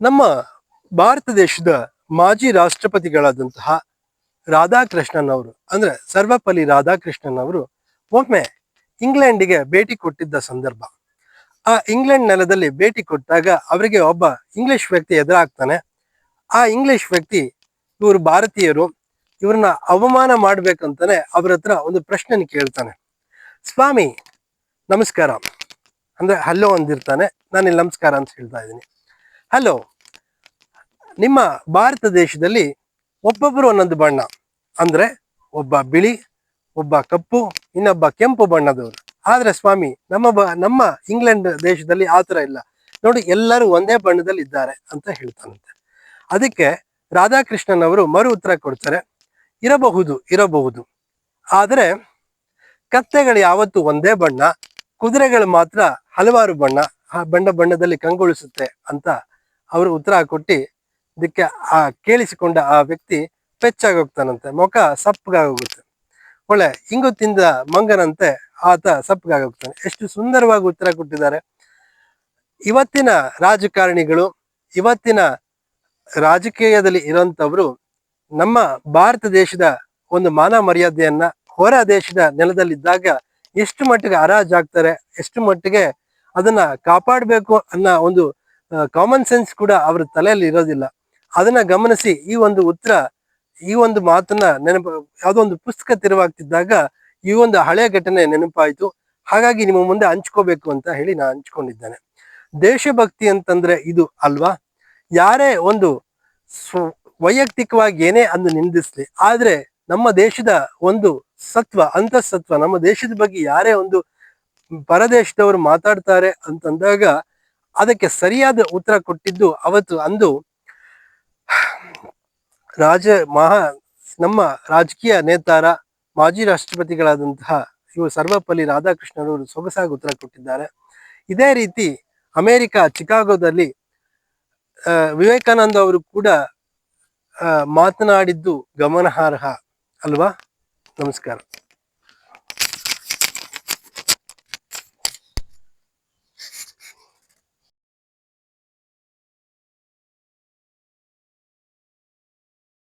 ನಮ್ಮ ಭಾರತ ದೇಶದ ಮಾಜಿ ರಾಷ್ಟ್ರಪತಿಗಳಾದಂತಹ ರಾಧಾಕೃಷ್ಣನ್ ಅವರು, ಅಂದ್ರೆ ಸರ್ವಪಲ್ಲಿ ರಾಧಾಕೃಷ್ಣನ್ ಅವರು ಒಮ್ಮೆ ಇಂಗ್ಲೆಂಡಿಗೆ ಭೇಟಿ ಕೊಟ್ಟಿದ್ದ ಸಂದರ್ಭ. ಆ ಇಂಗ್ಲೆಂಡ್ ನೆಲದಲ್ಲಿ ಭೇಟಿ ಕೊಟ್ಟಾಗ ಅವರಿಗೆ ಒಬ್ಬ ಇಂಗ್ಲಿಷ್ ವ್ಯಕ್ತಿ ಎದುರಾಗ್ತಾನೆ. ಆ ಇಂಗ್ಲಿಷ್ ವ್ಯಕ್ತಿ ಇವರು ಭಾರತೀಯರು, ಇವ್ರನ್ನ ಅವಮಾನ ಮಾಡ್ಬೇಕಂತಾನೆ ಅವ್ರ ಹತ್ರ ಒಂದು ಪ್ರಶ್ನೆ ಕೇಳ್ತಾನೆ. ಸ್ವಾಮಿ, ನಮಸ್ಕಾರ. ಅಂದ್ರೆ ಹಲೋ ಅಂದಿರ್ತಾನೆ. ನಾನು ನಮಸ್ಕಾರ ಅಂತ ಹೇಳ್ತಾ ಇದ್ದೀನಿ. ಹಲೋ ನಿಮ್ಮ ಭಾರತ ದೇಶದಲ್ಲಿ ಒಬ್ಬೊಬ್ಬರು ಒಂದೊಂದು ಬಣ್ಣ. ಅಂದರೆ ಒಬ್ಬ ಬಿಳಿ, ಒಬ್ಬ ಕಪ್ಪು, ಇನ್ನೊಬ್ಬ ಕೆಂಪು ಬಣ್ಣದವರು. ಆದರೆ ಸ್ವಾಮಿ, ನಮ್ಮ ಬ, ನಮ್ಮ ಇಂಗ್ಲೆಂಡ್ ದೇಶದಲ್ಲಿ ಆ ಥರ ಇಲ್ಲ. ನೋಡಿ, ಎಲ್ಲರೂ ಒಂದೇ ಬಣ್ಣದಲ್ಲಿ ಇದ್ದಾರೆ ಅಂತ ಹೇಳ್ತಾನಂತೆ. ಅದಕ್ಕೆ ರಾಧಾಕೃಷ್ಣನ್ ಅವರು ಮರು ಉತ್ತರ ಕೊಡ್ತಾರೆ. ಇರಬಹುದು ಇರಬಹುದು. ಆದರೆ ಕತ್ತೆಗಳು ಯಾವತ್ತು ಒಂದೇ ಬಣ್ಣ, ಕುದುರೆಗಳು ಮಾತ್ರ ಹಲವಾರು ಬಣ್ಣ ಬಣ್ಣ ಬಣ್ಣದಲ್ಲಿ ಕಂಗೊಳಿಸುತ್ತೆ ಅಂತ ಅವರು ಉತ್ತರ ಕೊಟ್ಟು, ಇದಕ್ಕೆ ಆ ಕೇಳಿಸಿಕೊಂಡ ಆ ವ್ಯಕ್ತಿ ಪೆಚ್ಚಾಗೋಗ್ತಾನಂತೆ. ಮುಖ ಸಪ್ಪಗಾಗೋಗುತ್ತೆ. ಒಳ್ಳೆ ಇಂಗು ತಿಂದ ಮಂಗನಂತೆ ಆತ ಸಪ್ಪಗಾಗೋಗ್ತಾನೆ. ಎಷ್ಟು ಸುಂದರವಾಗಿ ಉತ್ತರ ಕೊಟ್ಟಿದ್ದಾರೆ. ಇವತ್ತಿನ ರಾಜಕಾರಣಿಗಳು, ಇವತ್ತಿನ ರಾಜಕೀಯದಲ್ಲಿ ಇರೋಂಥವ್ರು ನಮ್ಮ ಭಾರತ ದೇಶದ ಒಂದು ಮಾನ ಮರ್ಯಾದೆಯನ್ನ ಹೊರ ದೇಶದ ನೆಲದಲ್ಲಿದ್ದಾಗ ಎಷ್ಟು ಮಟ್ಟಿಗೆ ಹರಾಜಾಗ್ತಾರೆ, ಎಷ್ಟು ಮಟ್ಟಿಗೆ ಅದನ್ನ ಕಾಪಾಡಬೇಕು ಅನ್ನೋ ಒಂದು ಕಾಮನ್ ಸೆನ್ಸ್ ಕೂಡ ಅವರ ತಲೆಯಲ್ಲಿ ಇರೋದಿಲ್ಲ. ಅದನ್ನ ಗಮನಿಸಿ ಈ ಒಂದು ಉತ್ತರ, ಈ ಒಂದು ಮಾತನ್ನ ನೆನಪು, ಯಾವುದೋ ಒಂದು ಪುಸ್ತಕ ತೆರವಾಗ್ತಿದ್ದಾಗ ಈ ಒಂದು ಹಳೆ ಘಟನೆ ನೆನಪಾಯ್ತು. ಹಾಗಾಗಿ ನಿಮ್ಮ ಮುಂದೆ ಹಂಚ್ಕೋಬೇಕು ಅಂತ ಹೇಳಿ ನಾನು ಹಂಚ್ಕೊಂಡಿದ್ದೇನೆ. ದೇಶಭಕ್ತಿ ಅಂತಂದ್ರೆ ಇದು ಅಲ್ವಾ? ಯಾರೇ ಒಂದು ವೈಯಕ್ತಿಕವಾಗಿ ಏನೇ ಅಂದು ನಿಂದಿಸ್ಲಿ, ಆದ್ರೆ ನಮ್ಮ ದೇಶದ ಒಂದು ಸತ್ವ ಅಂತಸತ್ವ ನಮ್ಮ ದೇಶದ ಬಗ್ಗೆ ಯಾರೇ ಒಂದು ಪರದೇಶದವರು ಮಾತಾಡ್ತಾರೆ ಅಂತಂದಾಗ ಅದಕ್ಕೆ ಸರಿಯಾದ ಉತ್ತರ ಕೊಟ್ಟಿದ್ದು ಅವತ್ತು ಅಂದು ರಾಜ ಮಹಾ ನಮ್ಮ ರಾಜಕೀಯ ನೇತಾರ ಮಾಜಿ ರಾಷ್ಟ್ರಪತಿಗಳಾದಂತಹ ಇವು ಸರ್ವಪಲ್ಲಿ ರಾಧಾಕೃಷ್ಣರವರು ಸೊಗಸಾಗಿ ಉತ್ತರ ಕೊಟ್ಟಿದ್ದಾರೆ. ಇದೇ ರೀತಿ ಅಮೆರಿಕ ಚಿಕಾಗೋದಲ್ಲಿ ವಿವೇಕಾನಂದ ಅವರು ಕೂಡ ಮಾತನಾಡಿದ್ದು ಗಮನಾರ್ಹ ಅಲ್ವಾ? ನಮಸ್ಕಾರ.